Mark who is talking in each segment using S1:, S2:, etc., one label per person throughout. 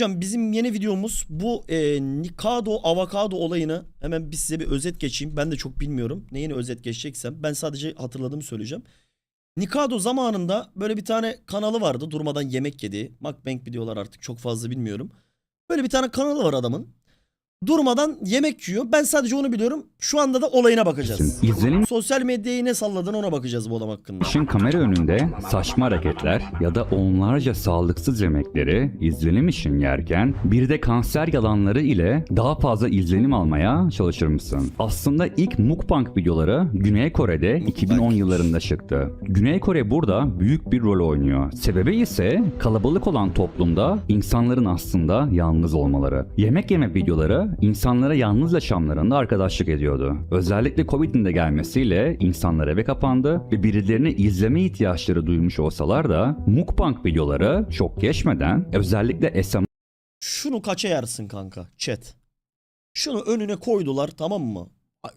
S1: Hocam bizim yeni videomuz bu e, Nikado avokado olayını hemen bir size bir özet geçeyim. Ben de çok bilmiyorum neyini özet geçeceksem. Ben sadece hatırladığımı söyleyeceğim. Nikado zamanında böyle bir tane kanalı vardı durmadan yemek yediği. Mukbang videolar artık çok fazla bilmiyorum. Böyle bir tane kanalı var adamın. Durmadan yemek yiyor. Ben sadece onu biliyorum. Şu anda da olayına bakacağız.
S2: İzlenim
S1: Sosyal medyayı ne salladığını ona bakacağız bu adam hakkında.
S2: için kamera önünde saçma hareketler ya da onlarca sağlıksız yemekleri izlenim için yerken bir de kanser yalanları ile daha fazla izlenim almaya çalışır mısın? Aslında ilk mukbang videoları Güney Kore'de 2010 yıllarında çıktı. Güney Kore burada büyük bir rol oynuyor. Sebebi ise kalabalık olan toplumda insanların aslında yalnız olmaları. Yemek yeme videoları insanlara yalnız yaşamlarında arkadaşlık ediyordu. Özellikle Covid'in de gelmesiyle insanlar eve kapandı ve birilerini izleme ihtiyaçları duymuş olsalar da mukbang videoları çok geçmeden özellikle SM
S1: Şunu kaça yersin kanka chat. Şunu önüne koydular tamam mı?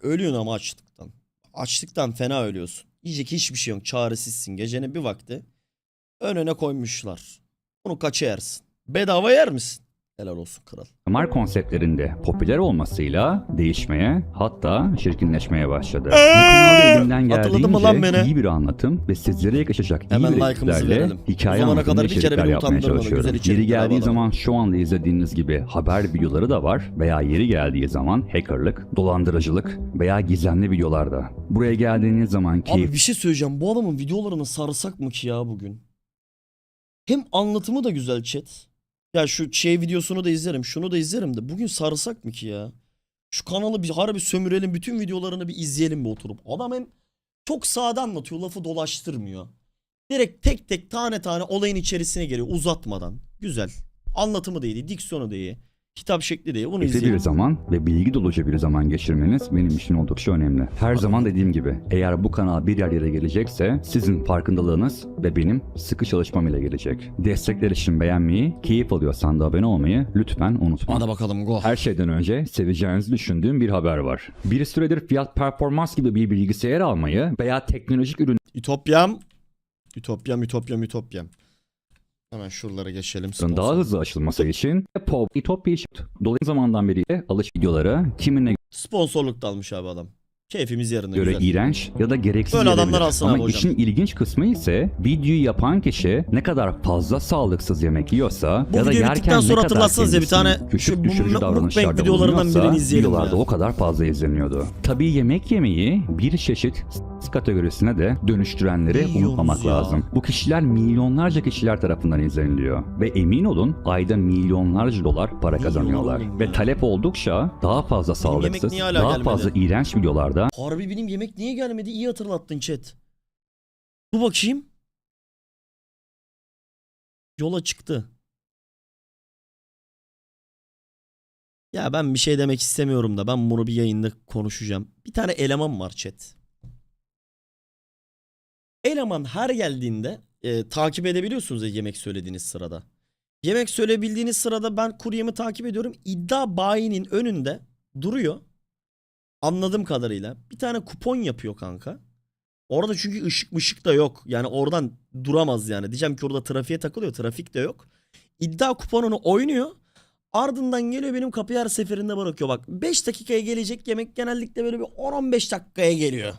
S1: Ölüyorsun ama açlıktan. Açlıktan fena ölüyorsun. Yiyecek hiçbir şey yok. Çaresizsin. Gecenin bir vakti. Önüne koymuşlar. Bunu kaça yersin? Bedava yer misin? Helal olsun kral.
S2: MR konseptlerinde popüler olmasıyla değişmeye hatta şirkinleşmeye başladı. Bu kanalda elimden
S1: Hatırladın mı lan
S2: geldiğince iyi bir anlatım ve sizlere yakışacak iyi
S1: Hemen
S2: bir
S1: like'ımızı
S2: ekiplerle
S1: verelim.
S2: hikaye
S1: kere
S2: içerikler yapmaya
S1: utandırmadı.
S2: çalışıyorum. Yeri geldiği zaman şu anda izlediğiniz gibi haber videoları da var veya yeri geldiği zaman hackerlık, dolandırıcılık veya gizemli videolarda. Buraya geldiğiniz zaman keyif
S1: Abi bir şey söyleyeceğim. Bu adamın videolarını sarsak mı ki ya bugün? Hem anlatımı da güzel chat. Ya şu şey videosunu da izlerim. Şunu da izlerim de. Bugün sarsak mı ki ya? Şu kanalı bir harbi sömürelim. Bütün videolarını bir izleyelim bir oturup. Adam hem çok sade anlatıyor. Lafı dolaştırmıyor. Direkt tek tek tane tane olayın içerisine giriyor uzatmadan. Güzel. Anlatımı da iyi. Diksiyonu da iyi. Kitap şekli de iyi. Bunu
S2: Keyifli bir zaman ve bilgi dolucu bir zaman geçirmeniz benim için oldukça önemli. Her zaman dediğim gibi eğer bu kanal bir yerlere gelecekse sizin farkındalığınız ve benim sıkı çalışmam ile gelecek. Destekler için beğenmeyi, keyif alıyorsan da abone olmayı lütfen unutma.
S1: Hadi bakalım go.
S2: Her şeyden önce seveceğinizi düşündüğüm bir haber var. Bir süredir fiyat performans gibi bir bilgisayar almayı veya teknolojik ürün
S1: Ütopyam. Ütopyam, Ütopyam, Ütopyam. Hemen şuralara geçelim.
S2: daha
S1: Sponsor.
S2: hızlı açılması için Pop, Etopya Dolayısıyla zamandan beri alış videoları kimine
S1: Sponsorluk da almış abi adam. Keyfimiz yerinde
S2: göre
S1: güzel.
S2: iğrenç ya da gereksiz
S1: Böyle adamlar
S2: gelebilir.
S1: alsın
S2: Ama
S1: abi hocam.
S2: işin ilginç kısmı ise videoyu yapan kişi ne kadar fazla sağlıksız yemek yiyorsa
S1: Bu
S2: ya da
S1: videoyu
S2: yerken
S1: bittikten
S2: ne
S1: sonra
S2: kadar
S1: hatırlatsanıza bir tane
S2: kendisini
S1: şu
S2: küçük düşürücü
S1: mukbang
S2: davranışlarda
S1: videolarından birini izleyelim
S2: videolarda
S1: ya.
S2: o kadar fazla izleniyordu. Tabii yemek yemeyi bir çeşit kategorisine de dönüştürenleri unutmamak lazım. Bu kişiler milyonlarca kişiler tarafından izleniliyor ve emin olun ayda milyonlarca dolar para kazanıyorlar. Ve talep oldukça daha fazla sağlıksız, daha
S1: gelmedi?
S2: fazla iğrenç videolarda
S1: Harbi benim yemek niye gelmedi? İyi hatırlattın chat. Bu bakayım. Yola çıktı. Ya ben bir şey demek istemiyorum da ben bunu bir yayında konuşacağım. Bir tane eleman var chat. Eleman her geldiğinde e, takip edebiliyorsunuz ya yemek söylediğiniz sırada. Yemek söyleyebildiğiniz sırada ben kuryemi takip ediyorum. İddia bayinin önünde duruyor. Anladığım kadarıyla. Bir tane kupon yapıyor kanka. Orada çünkü ışık mışık da yok. Yani oradan duramaz yani. Diyeceğim ki orada trafiğe takılıyor. Trafik de yok. İddia kuponunu oynuyor. Ardından geliyor benim kapıyı her seferinde bırakıyor. Bak 5 dakikaya gelecek yemek genellikle böyle bir 10-15 dakikaya geliyor.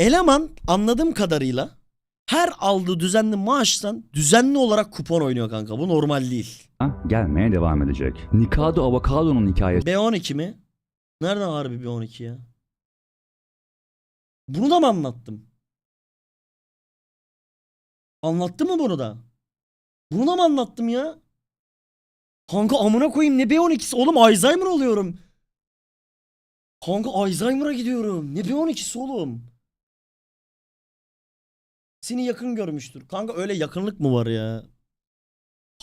S1: Eleman anladığım kadarıyla her aldığı düzenli maaştan düzenli olarak kupon oynuyor kanka. Bu normal değil.
S2: gelmeye devam edecek. Nikado Avocado'nun hikayesi
S1: B12 mi? Nereden harbi B12 ya? Bunu da mı anlattım? Anlattı mı bunu da? Bunu da mı anlattım ya? Kanka amına koyayım ne B12'si oğlum Alzheimer oluyorum. Kanka Alzheimer'a gidiyorum. Ne B12'si oğlum? Seni yakın görmüştür. Kanka öyle yakınlık mı var ya?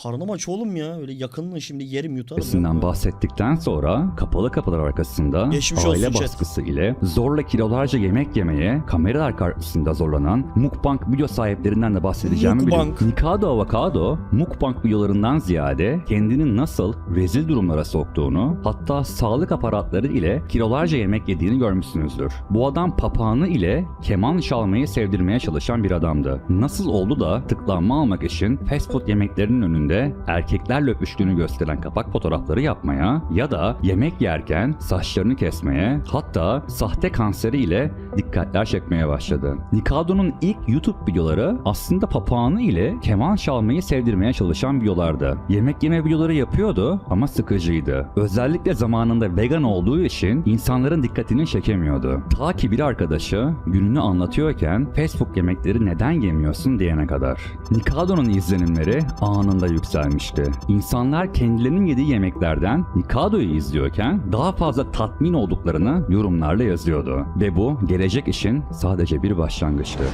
S1: Karnım aç oğlum ya. Öyle yakınlığı şimdi yerim yutarım. Mu?
S2: bahsettikten sonra kapalı kapılar arkasında
S1: Geçmiş
S2: aile
S1: olsun
S2: baskısı ile zorla kilolarca yemek yemeye kameralar karşısında zorlanan mukbang video sahiplerinden de bahsedeceğimi biliyorum. Nikado Avocado mukbang videolarından ziyade kendini nasıl rezil durumlara soktuğunu hatta sağlık aparatları ile kilolarca yemek yediğini görmüşsünüzdür. Bu adam papağanı ile keman çalmayı sevdirmeye çalışan bir adamdı. Nasıl oldu da tıklanma almak için fast food yemeklerinin önünde önünde erkeklerle öpüştüğünü gösteren kapak fotoğrafları yapmaya ya da yemek yerken saçlarını kesmeye hatta sahte kanseri ile dikkatler çekmeye başladı. Nikado'nun ilk YouTube videoları aslında papağanı ile keman çalmayı sevdirmeye çalışan videolardı. Yemek yeme videoları yapıyordu ama sıkıcıydı. Özellikle zamanında vegan olduğu için insanların dikkatini çekemiyordu. Ta ki bir arkadaşı gününü anlatıyorken Facebook yemekleri neden yemiyorsun diyene kadar. Nikado'nun izlenimleri anında yükselmişti. İnsanlar kendilerinin yediği yemeklerden Nikado'yu izliyorken daha fazla tatmin olduklarını yorumlarla yazıyordu. Ve bu gelecek için sadece bir başlangıçtı.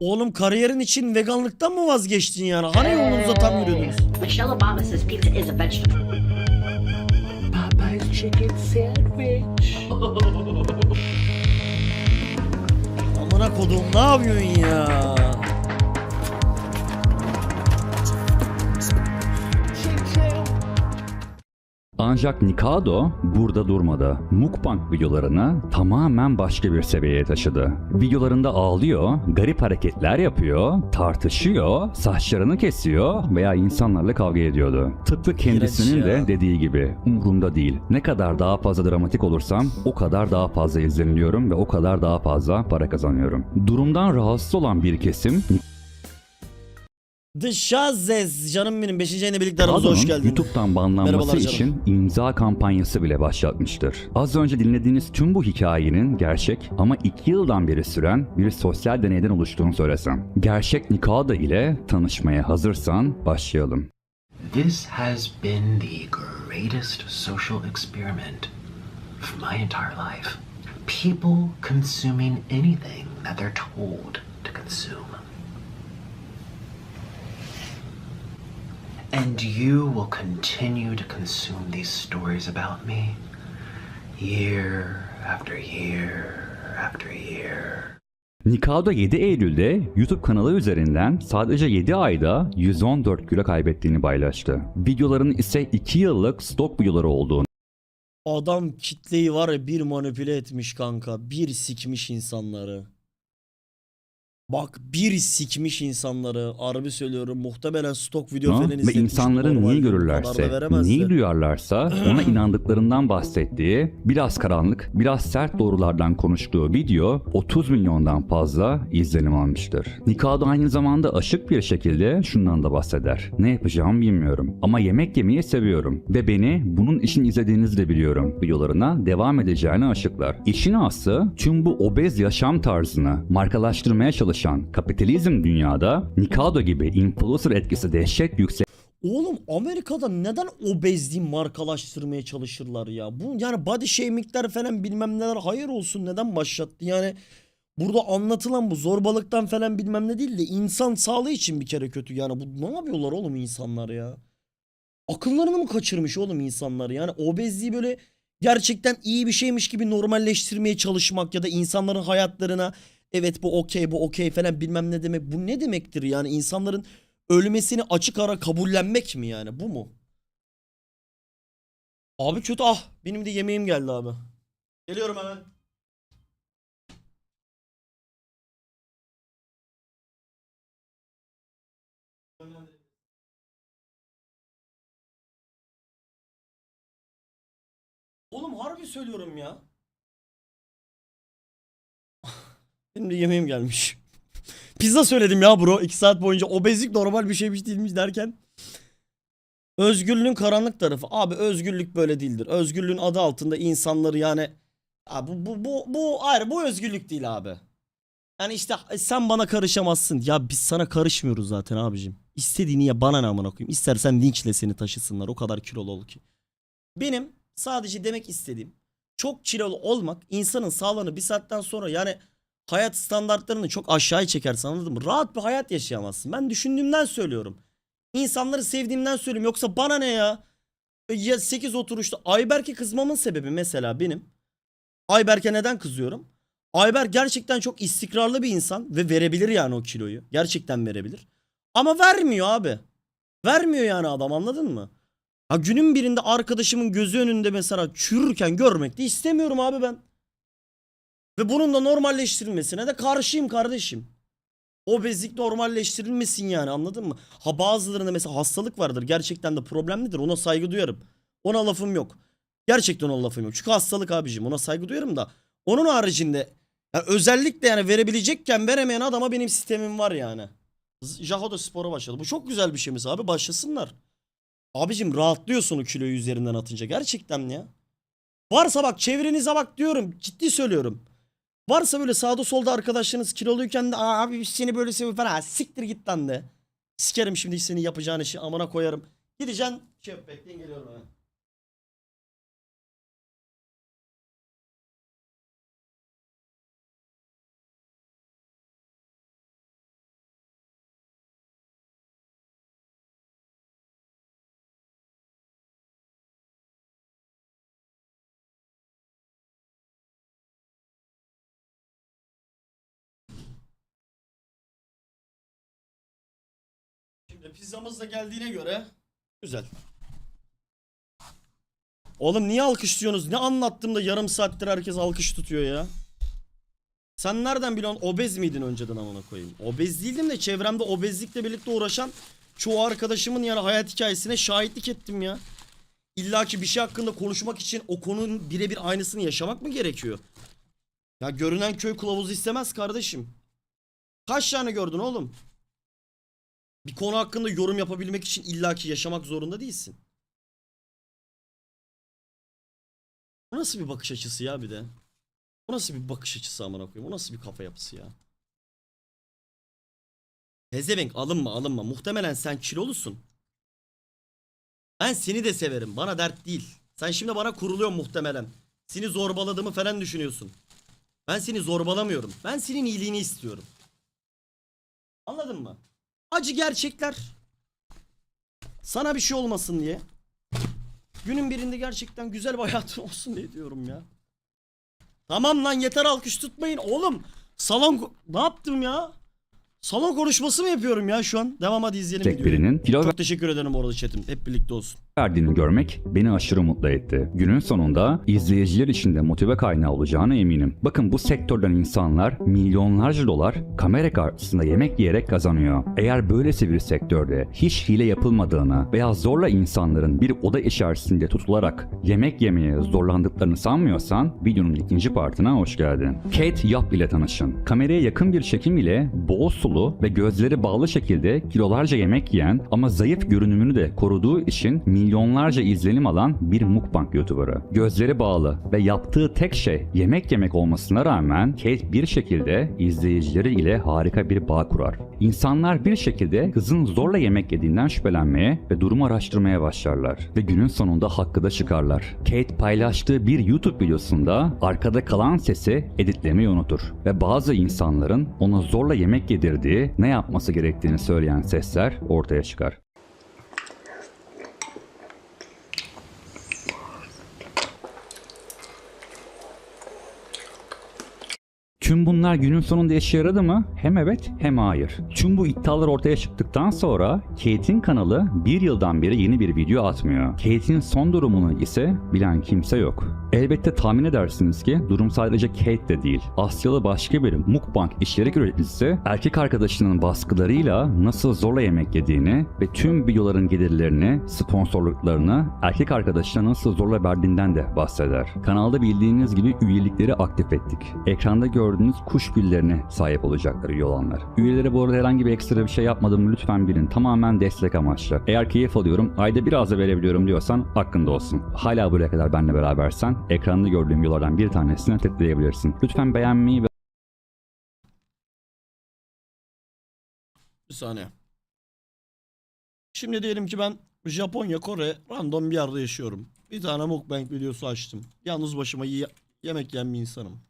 S1: Oğlum kariyerin için veganlıktan mı vazgeçtin yani? Hani yolunuza tam yürüyordunuz?
S3: Michelle Obama says pizza is a vegetable.
S4: Popeye's chicken sandwich.
S1: Amına kodum ne yapıyorsun ya?
S2: Ancak Nikado burada durmadı. Mukbang videolarını tamamen başka bir seviyeye taşıdı. Videolarında ağlıyor, garip hareketler yapıyor, tartışıyor, saçlarını kesiyor veya insanlarla kavga ediyordu. Tıpkı kendisinin de dediği gibi umurumda değil. Ne kadar daha fazla dramatik olursam o kadar daha fazla izleniliyorum ve o kadar daha fazla para kazanıyorum. Durumdan rahatsız olan bir kesim
S1: Shazes canım benim 5. ayına birlikte aramıza hoş geldin.
S2: YouTube'dan banlanması
S1: Merhabalar canım.
S2: için imza kampanyası bile başlatmıştır. Az önce dinlediğiniz tüm bu hikayenin gerçek ama 2 yıldan beri süren bir sosyal deneyden oluştuğunu söylesem. Gerçek Nikada ile tanışmaya hazırsan başlayalım.
S5: This has been the greatest social experiment of my entire life. People consuming anything that they're told to consume. And you will continue to consume these stories about me year after year after year.
S2: Nikado 7 Eylül'de YouTube kanalı üzerinden sadece 7 ayda 114 kilo kaybettiğini paylaştı. Videoların ise 2 yıllık stok videoları olduğunu
S1: Adam kitleyi var ya bir manipüle etmiş kanka. Bir sikmiş insanları. Bak bir sikmiş insanları. Harbi söylüyorum. Muhtemelen stok video falan
S2: ve
S1: izletmiş.
S2: insanların
S1: kadar da
S2: görürlerse,
S1: veremezdi.
S2: neyi duyarlarsa ona inandıklarından bahsettiği, biraz karanlık, biraz sert doğrulardan konuştuğu video 30 milyondan fazla izlenim almıştır. Nikado aynı zamanda aşık bir şekilde şundan da bahseder. Ne yapacağımı bilmiyorum ama yemek yemeyi seviyorum ve beni bunun için izlediğinizi de biliyorum. Videolarına devam edeceğini açıklar. İşin aslı tüm bu obez yaşam tarzını markalaştırmaya çalışan kapitalizm dünyada Nikado gibi influencer etkisi dehşet yüksek
S1: Oğlum Amerika'da neden obezliği markalaştırmaya çalışırlar ya? Bu yani body shaming'ler falan bilmem neler hayır olsun neden başlattı? Yani burada anlatılan bu zorbalıktan falan bilmem ne değil de insan sağlığı için bir kere kötü. Yani bu ne yapıyorlar oğlum insanlar ya? Akıllarını mı kaçırmış oğlum insanlar? Yani obezliği böyle gerçekten iyi bir şeymiş gibi normalleştirmeye çalışmak ya da insanların hayatlarına evet bu okey bu okey falan bilmem ne demek. Bu ne demektir yani insanların ölmesini açık ara kabullenmek mi yani bu mu? Abi kötü ah benim de yemeğim geldi abi. Geliyorum hemen. Oğlum harbi söylüyorum ya. Benim de yemeğim gelmiş. Pizza söyledim ya bro. 2 saat boyunca obezlik normal bir şeymiş değilmiş derken. Özgürlüğün karanlık tarafı. Abi özgürlük böyle değildir. Özgürlüğün adı altında insanları yani Abi bu bu bu bu hayır bu özgürlük değil abi. Yani işte sen bana karışamazsın. Ya biz sana karışmıyoruz zaten abicim. İstediğini ya bana ne amına koyayım. İstersen linçle seni taşısınlar. O kadar kilolu ol ki. Benim sadece demek istediğim çok kilolu olmak insanın sağlığını bir saatten sonra yani hayat standartlarını çok aşağıya çekersin anladın mı? Rahat bir hayat yaşayamazsın. Ben düşündüğümden söylüyorum. İnsanları sevdiğimden söylüyorum. Yoksa bana ne ya? Ya 8 oturuşta Ayberk'e kızmamın sebebi mesela benim. Ayberk'e neden kızıyorum? Ayberk gerçekten çok istikrarlı bir insan ve verebilir yani o kiloyu. Gerçekten verebilir. Ama vermiyor abi. Vermiyor yani adam anladın mı? Ha günün birinde arkadaşımın gözü önünde mesela çürürken görmek de istemiyorum abi ben. Ve bunun da normalleştirilmesine de karşıyım kardeşim. Obezlik normalleştirilmesin yani anladın mı? Ha bazılarında mesela hastalık vardır gerçekten de problemlidir ona saygı duyarım. Ona lafım yok. Gerçekten ona lafım yok. Çünkü hastalık abicim ona saygı duyarım da. Onun haricinde ya özellikle yani verebilecekken veremeyen adama benim sistemim var yani. Jaho da spora başladı. Bu çok güzel bir şey mesela abi başlasınlar. Abicim rahatlıyorsun o kiloyu üzerinden atınca gerçekten ya. Varsa bak çevrenize bak diyorum ciddi söylüyorum. Varsa böyle sağda solda arkadaşlarınız kiloluyken de "Aa, abi seni böyle seviyor falan. Siktir git lan de. Sikerim şimdi senin yapacağın işi amına koyarım. Gideceksin şey bekleyin geliyorum hemen. Şimdi pizzamız da geldiğine göre güzel. Oğlum niye alkışlıyorsunuz? Ne anlattım da yarım saattir herkes alkış tutuyor ya. Sen nereden biliyorsun? Obez miydin önceden amına koyayım? Obez değildim de çevremde obezlikle birlikte uğraşan çoğu arkadaşımın yani hayat hikayesine şahitlik ettim ya. İlla ki bir şey hakkında konuşmak için o konunun birebir aynısını yaşamak mı gerekiyor? Ya görünen köy kılavuzu istemez kardeşim. Kaç tane gördün oğlum? Bir konu hakkında yorum yapabilmek için illaki yaşamak zorunda değilsin. Bu nasıl bir bakış açısı ya bir de? Bu nasıl bir bakış açısı amına koyayım? Bu nasıl bir kafa yapısı ya? Pezevenk alınma alınma. Muhtemelen sen kilolusun. Ben seni de severim. Bana dert değil. Sen şimdi bana kuruluyorsun muhtemelen. Seni zorbaladığımı falan düşünüyorsun. Ben seni zorbalamıyorum. Ben senin iyiliğini istiyorum. Anladın mı? Acı gerçekler. Sana bir şey olmasın diye. Günün birinde gerçekten güzel bir hayatın olsun diye diyorum ya. Tamam lan yeter alkış tutmayın oğlum. Salon ne yaptım ya? Salon konuşması mı yapıyorum ya şu an? Devam hadi izleyelim
S2: Tek
S1: videoyu.
S2: birinin kilo
S1: Çok teşekkür ederim bu arada chatim. Hep birlikte olsun.
S2: Verdiğini görmek beni aşırı mutlu etti. Günün sonunda izleyiciler için de motive kaynağı olacağına eminim. Bakın bu sektörden insanlar milyonlarca dolar kamera karşısında yemek yiyerek kazanıyor. Eğer böylesi bir sektörde hiç hile yapılmadığını veya zorla insanların bir oda içerisinde tutularak yemek yemeye zorlandıklarını sanmıyorsan videonun ikinci partına hoş geldin. Kate Yap ile tanışın. Kameraya yakın bir çekim ile bol sulu ve gözleri bağlı şekilde kilolarca yemek yiyen ama zayıf görünümünü de koruduğu için milyonlarca izlenim alan bir mukbang YouTuber'ı. Gözleri bağlı ve yaptığı tek şey yemek yemek olmasına rağmen Kate bir şekilde izleyicileri ile harika bir bağ kurar. İnsanlar bir şekilde kızın zorla yemek yediğinden şüphelenmeye ve durumu araştırmaya başlarlar ve günün sonunda hakkı da çıkarlar. Kate paylaştığı bir YouTube videosunda arkada kalan sesi editlemeyi unutur ve bazı insanların ona zorla yemek yedirdiği, ne yapması gerektiğini söyleyen sesler ortaya çıkar. Tüm bunlar günün sonunda işe yaradı mı? Hem evet hem hayır. Tüm bu iddialar ortaya çıktıktan sonra Kate'in kanalı bir yıldan beri yeni bir video atmıyor. Kate'in son durumunu ise bilen kimse yok. Elbette tahmin edersiniz ki durum sadece Kate de değil. Asyalı başka bir mukbang içerik üreticisi erkek arkadaşının baskılarıyla nasıl zorla yemek yediğini ve tüm videoların gelirlerini, sponsorluklarını erkek arkadaşına nasıl zorla verdiğinden de bahseder. Kanalda bildiğiniz gibi üyelikleri aktif ettik. Ekranda gördüğünüz kuş güllerine sahip olacaklar üye olanlar. Üyelere bu arada herhangi bir ekstra bir şey yapmadım lütfen bilin. Tamamen destek amaçlı. Eğer keyif alıyorum, ayda biraz da verebiliyorum diyorsan hakkında olsun. Hala buraya kadar benimle berabersen ekranda gördüğüm yollardan bir tanesini tıklayabilirsin. Lütfen beğenmeyi ve
S1: Bir saniye. Şimdi diyelim ki ben Japonya, Kore random bir yerde yaşıyorum. Bir tane mukbang videosu açtım. Yalnız başıma ye- yemek yiyen bir insanım.